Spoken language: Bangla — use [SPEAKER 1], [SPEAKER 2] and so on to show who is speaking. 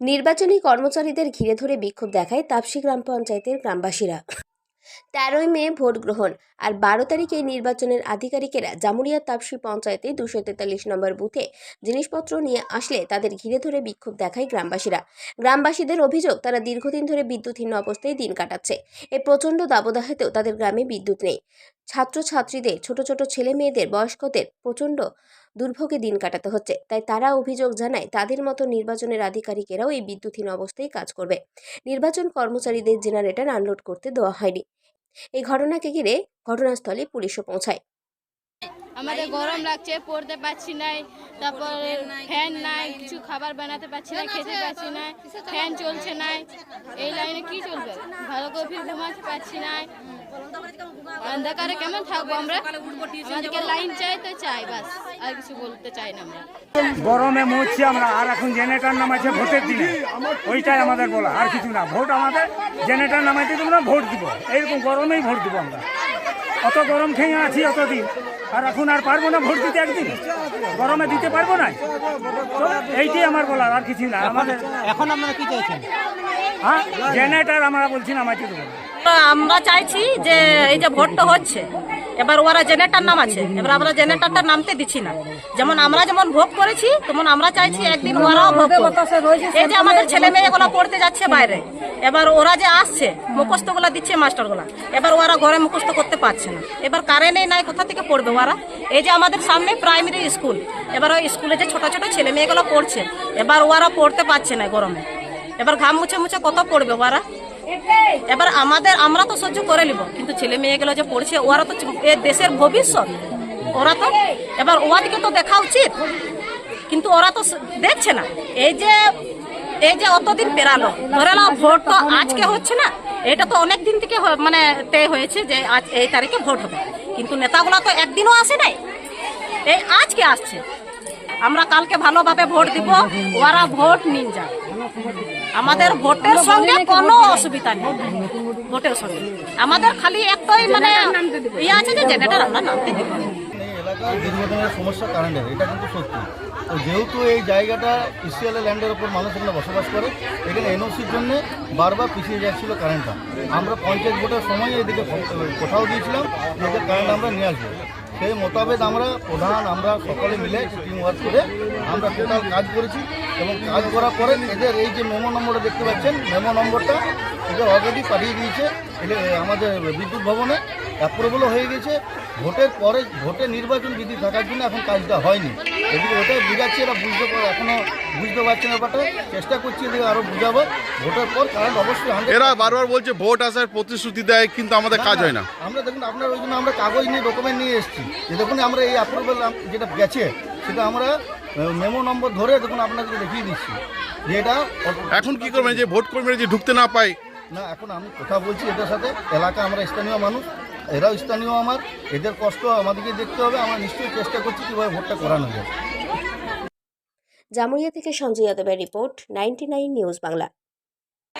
[SPEAKER 1] নির্বাচনী কর্মচারীদের ঘিরে ধরে বিক্ষোভ দেখায় তাপসী গ্রাম পঞ্চায়েতের গ্রামবাসীরা। তেরোই মে ভোট গ্রহণ আর বারো তারিখে নির্বাচনের আধিকারিকেরা জামুরিয়া তাপসী পঞ্চায়েতে দুশো তেতাল্লিশ নম্বর বুথে জিনিসপত্র নিয়ে আসলে তাদের ঘিরে ধরে বিক্ষোভ দেখায় গ্রামবাসীরা। গ্রামবাসীদের অভিযোগ, তারা দীর্ঘদিন ধরে বিদ্যুৎহীন অবস্থায় দিন কাটাচ্ছে। এই প্রচণ্ড দাবদাহেতেও তাদের গ্রামে বিদ্যুৎ নেই। ছাত্রছাত্রীদের, ছোট ছোট ছেলে মেয়েদের বয়স্কদের প্রচণ্ড দুর্ভোগে দিন কাটাতে হচ্ছে। তাই তারা অভিযোগ জানায়, তাদের মতো নির্বাচনের আধিকারিকেরাও এই বিদ্যুৎহীন অবস্থায় কাজ করবে। নির্বাচন কর্মচারীদের জেনারেটার আনলোড করতে দেওয়া হয়নি। এই ঘটনাকে ঘিরে ঘটনাস্থলে পুলিশও পৌঁছায়।
[SPEAKER 2] আমাদের গরম লাগছে, পড়তে পারছি না তারপর ফ্যান নাই, কিছু খাবার বানাতে পারছি না, খেতে পারছি না, ফ্যান চলছে না, এই লাইনে কি চলবে? ভালো করে ফির ঘুমাতে পারছি না। অন্ধকারে কেমন থাকব আমরা? আমাদেরকে লাইন চাই তো চাই, বাস, আর কিছু বলতে চাই না আমরা।
[SPEAKER 3] গরমে মরছি আমরা, আর এখন জেনারেটর নামাইছে ভোটের দিনে। ওইটাই আমাদের বলা, আর কিছু না, ভোট আমাদের জেনারেটর নামাইতে না ভোট দিব। এইরকম গরমেই ভোট দিব আমরা। অত গরম খেয়ে আছি অতদিন। আর এখন আর পারব না ভোট দিতে একদিন। গরমে দিতে পারব না। তো এইটাই আমার বলার আর কিছু না। আমাদের
[SPEAKER 4] এখন আপনারা কি চাইছেন?
[SPEAKER 3] হ্যাঁ জেনারেটার আমরা বলছি দেবো না
[SPEAKER 5] তো আমরা চাইছি যে এই যে ভোটটা হচ্ছে এবার ওরা জেনারেটার নাম আছে। এবার আমরা জেনারেটারটা নামতে দিচ্ছি না। যেমন আমরা যেমন ভোগ করেছি, তেমন আমরা চাইছি একদিন ওরাও ভোগ এই যে আমাদের ছেলে মেয়েগুলো পড়তে যাচ্ছে বাইরে, এবার ওরা যে আসছে, মুখস্থগুলো দিচ্ছে মাস্টারগুলা, এবার ওরা ঘরে মুখস্থ করতে পারছে না। এবার কারেন্টই নাই, কোথা থেকে পড়বে ওরা? এই যে আমাদের সামনে প্রাইমারি স্কুল এবার ওই স্কুলে যে ছোট ছোট ছেলে মেয়েগুলো পড়ছে, এবার ওরা পড়তে পারছে না গরমে। এবার ঘাম মুছে মুছে কত পড়বে ওরা? এবার আমাদের, আমরা তো সহ্য করে নিব। কিন্তু ছেলে মেয়েগুলো যে পড়ছে, ওরা তো এ দেশের ভবিষ্যৎ। ওরা তো এবার ওদেরকে তো দেখা উচিত। কিন্তু ওরা তো দেখছে না। এই যে এই যে অতদিন পেরালো, ধরে নাও ভোট তো আজকে হচ্ছে না। এটা তো অনেক দিন থেকে মানে তে হয়েছে যে আজ এই তারিখে ভোট হবে। কিন্তু নেতাগুলো তো একদিনও আসে নাই। এই আজকে আসছে। আমরা কালকে ভালোভাবে ভোট দিব, ওরা ভোট নিন যা। আমাদের ভোটের সঙ্গে কোনো অসুবিধা নেই। ভোটের সঙ্গে। আমাদের খালি একটাই মানে ইয়ে আছে যে জেনারেটার আমরা নামতে দিব।
[SPEAKER 6] দীর্ঘদিনের সমস্যা কারেন্টের এটা কিন্তু সত্যি। তো যেহেতু এই জায়গাটা ল্যান্ডের ওপর মানুষ এখানে বসবাস করে এখানে এনওসির জন্য বারবার পিছিয়ে যাচ্ছিল কারেন্টটা। আমরা পঞ্চায়েত ভোটের সময় এদিকে কোথাও দিয়েছিলাম যে কারেন্ট আমরা নিয়ে আসব। সেই মোতাবেক আমরা প্রধান, আমরা সকলে মিলে টিম ওয়ার্ক করে আমরা টোটাল কাজ করেছি এবং কাজ করার পরে এদের এই যে মেমো নম্বরটা দেখতে পাচ্ছেন মেমো নম্বরটা এদের অলরেডি পাঠিয়ে দিয়েছে আমাদের বিদ্যুৎ ভবনে। অ্যাপ্রুভালও হয়ে গেছে। ভোটের পরে ভোটে নির্বাচন বিধি থাকার জন্য এখন কাজটা হয়নি। এদিকে ওটাই বুঝাচ্ছি এরা বুঝতে পারে এখনও বুঝতে পারছে না ব্যাপারটা। চেষ্টা করছি এদিকে আরও বুঝাবো। ভোটের পর কারণ অবশ্যই
[SPEAKER 7] এরা বারবার বলছে ভোট আসার প্রতিশ্রুতি দেয় কিন্তু আমাদের কাজ হয় না।
[SPEAKER 6] আমরা দেখুন আপনার ওই জন্য আমরা কাগজ নিয়ে ডকুমেন্ট নিয়ে এসেছি। যে দেখুন আমরা এই অ্যাপ্রুভাল যেটা গেছে সেটা আমরা মেমো নম্বর ধরে দেখুন আপনাকে দেখিয়ে দিচ্ছি। যে এটা
[SPEAKER 7] এখন কি করবেন? যে ভোট কর্মীরা যে ঢুকতে না পায়।
[SPEAKER 6] না এখন আমি কথা বলছি এটার সাথে। এলাকা আমরা স্থানীয় মানুষ। এরাও স্থানীয় আমার, এদের কষ্ট আমাদেরকে দেখতে হবে, আমরা নিশ্চয়ই চেষ্টা করছি কীভাবে ভোটটা করানো যায়।
[SPEAKER 1] জামুইয়া থেকে সঞ্জয় যাদবের রিপোর্ট, নাইনটি নিউজ বাংলা।